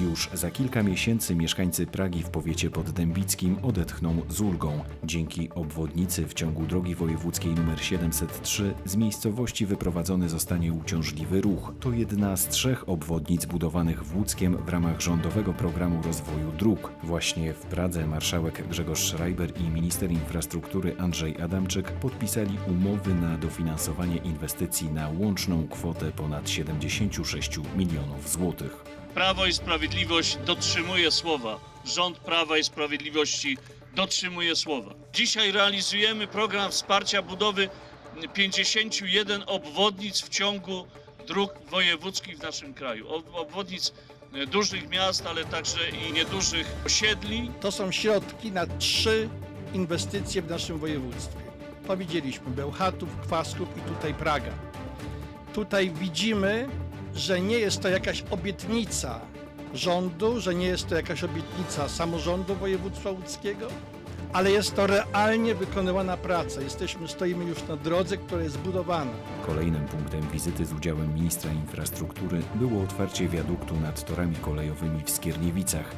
Już za kilka miesięcy mieszkańcy Pragi w powiecie poddębickim odetchną z ulgą. Dzięki obwodnicy w ciągu drogi wojewódzkiej nr 703 z miejscowości wyprowadzony zostanie uciążliwy ruch. To jedna z trzech obwodnic budowanych w Łódzkiem w ramach rządowego programu rozwoju dróg. Właśnie w Pradze marszałek Grzegorz Schreiber i minister infrastruktury Andrzej Adamczyk podpisali umowy na dofinansowanie inwestycji na łączną kwotę ponad 76 milionów złotych. Prawo i Sprawiedliwość dotrzymuje słowa. Rząd Prawa i Sprawiedliwości dotrzymuje słowa. Dzisiaj realizujemy program wsparcia budowy 51 obwodnic w ciągu dróg wojewódzkich w naszym kraju. Ob- Obwodnic e, dużych miast, ale także i niedużych osiedli. To są środki na trzy inwestycje w naszym województwie. Powiedzieliśmy Bełchatów, Kwasków i tutaj Praga. Tutaj widzimy, że nie jest to jakaś obietnica rządu, że nie jest to jakaś obietnica samorządu województwa łódzkiego, ale jest to realnie wykonywana praca. Jesteśmy, stoimy już na drodze, która jest budowana. Kolejnym punktem wizyty z udziałem ministra infrastruktury było otwarcie wiaduktu nad torami kolejowymi w Skierniewicach.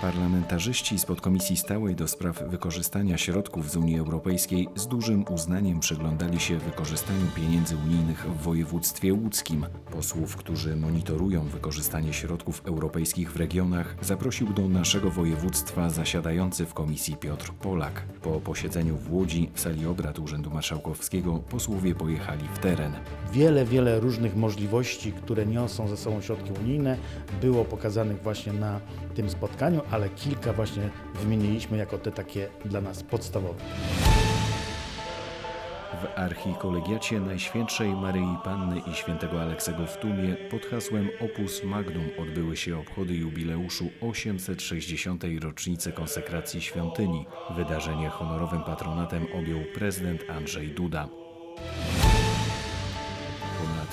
Parlamentarzyści z podkomisji stałej do spraw wykorzystania środków z Unii Europejskiej z dużym uznaniem przyglądali się wykorzystaniu pieniędzy unijnych w województwie łódzkim. Posłów, którzy monitorują wykorzystanie środków europejskich w regionach, zaprosił do naszego województwa zasiadający w komisji Piotr Polak. Po posiedzeniu w Łodzi w sali obrad Urzędu Marszałkowskiego posłowie pojechali w teren. Wiele, wiele różnych możliwości, które niosą ze sobą środki unijne, było pokazanych właśnie na tym spotkaniu, ale kilka właśnie wymieniliśmy jako te takie dla nas podstawowe. W archikolegiacie Najświętszej Maryi Panny i Świętego Aleksego w Tumie pod hasłem Opus Magnum odbyły się obchody jubileuszu 860. rocznicy konsekracji świątyni. Wydarzenie honorowym patronatem objął prezydent Andrzej Duda.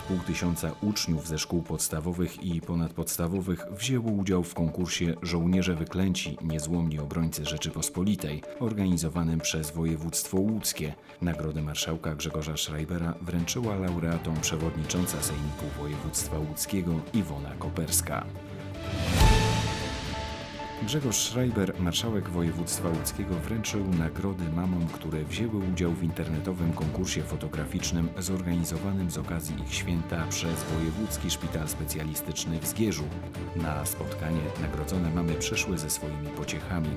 Ponad pół tysiąca uczniów ze szkół podstawowych i ponadpodstawowych wzięło udział w konkursie Żołnierze Wyklęci Niezłomni Obrońcy Rzeczypospolitej, organizowanym przez województwo łódzkie. Nagrodę marszałka Grzegorza Schreibera wręczyła laureatom przewodnicząca Sejmiku Województwa Łódzkiego Iwona Koperska. Grzegorz Schreiber, marszałek województwa łódzkiego, wręczył nagrody mamom, które wzięły udział w internetowym konkursie fotograficznym zorganizowanym z okazji ich święta przez Wojewódzki Szpital Specjalistyczny w Zgierzu. Na spotkanie nagrodzone mamy przyszły ze swoimi pociechami.